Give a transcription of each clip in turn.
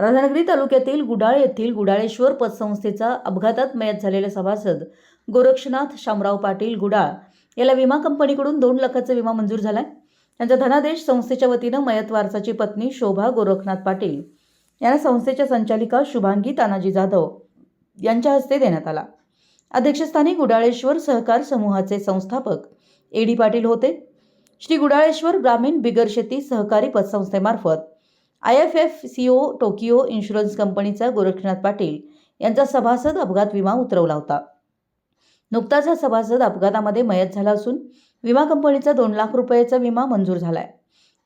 राधानगरी तालुक्यातील गुडाळ येथील गुडाळेश्वर पतसंस्थेचा अपघातात मयत झालेले सभासद गोरक्षनाथ शामराव पाटील गुडाळ याला विमा कंपनीकडून दोन लाखाचा विमा मंजूर झालाय. त्यांचा धनादेश संस्थेच्या वतीनं मयत वारसाची पत्नी शोभा गोरखनाथ पाटील यांना संस्थेच्या संचालिका शुभांगी तानाजी जाधव यांच्या हस्ते देण्यात आला. अध्यक्षस्थानी गुडाळेश्वर सहकार समूहाचे संस्थापक ए डी पाटील होते. श्री गुडाळेश्वर ग्रामीण बिगरशेती सहकारी पतसंस्थेमार्फत I F F C O Tokio insurance कंपनीचा गोरक्षनाथ पाटील यांचा सभासद अपघात विमा उतरवला होता. नुकताच हा सभासद अपघातामध्ये मयत झाला असून विमा कंपनीचा दोन लाख रुपयाचा विमा मंजूर झाला आहे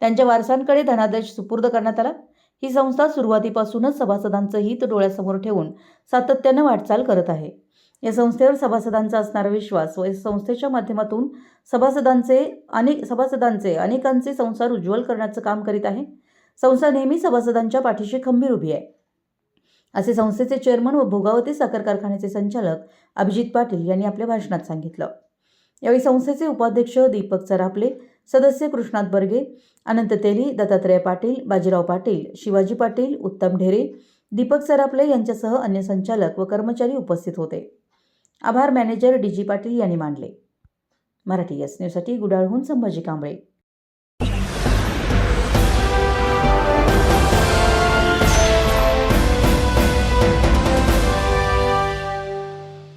त्यांच्या वारसांकडे धनादेश सुपूर्द करण्यात आला. ही संस्था सुरुवातीपासूनच सभासदांचं हित डोळ्यासमोर ठेवून सातत्यानं वाटचाल करत आहे. या संस्थेवर सभासदांचा असणारा विश्वास व या संस्थेच्या माध्यमातून सभासदांचे अनेक सभासदांचे अनेकांचे संसार उज्ज्वल करण्याचं काम करीत आहे. संस्था नेहमी सभासदांच्या पाठीशी खंबीर उभी आहे. असे संस्थेचे चेअरमन व भोगावती साखर कारखान्याचे संचालक अभिजित पाटील यांनी आपल्या भाषणात सांगितलं. यावेळी संस्थेचे उपाध्यक्ष दीपक चरापले सदस्य कृष्णात बर्गे अनंत तेली दत्तात्रय पाटील बाजीराव पाटील शिवाजी पाटील उत्तम ढेरे दीपक सरापले यांच्यासह अन्य संचालक व कर्मचारी उपस्थित होते. आभार मॅनेजर डी जी पाटील यांनी मानले. मराठी एस न्यूजसाठी गुडाळहून संभाजी कांबळे.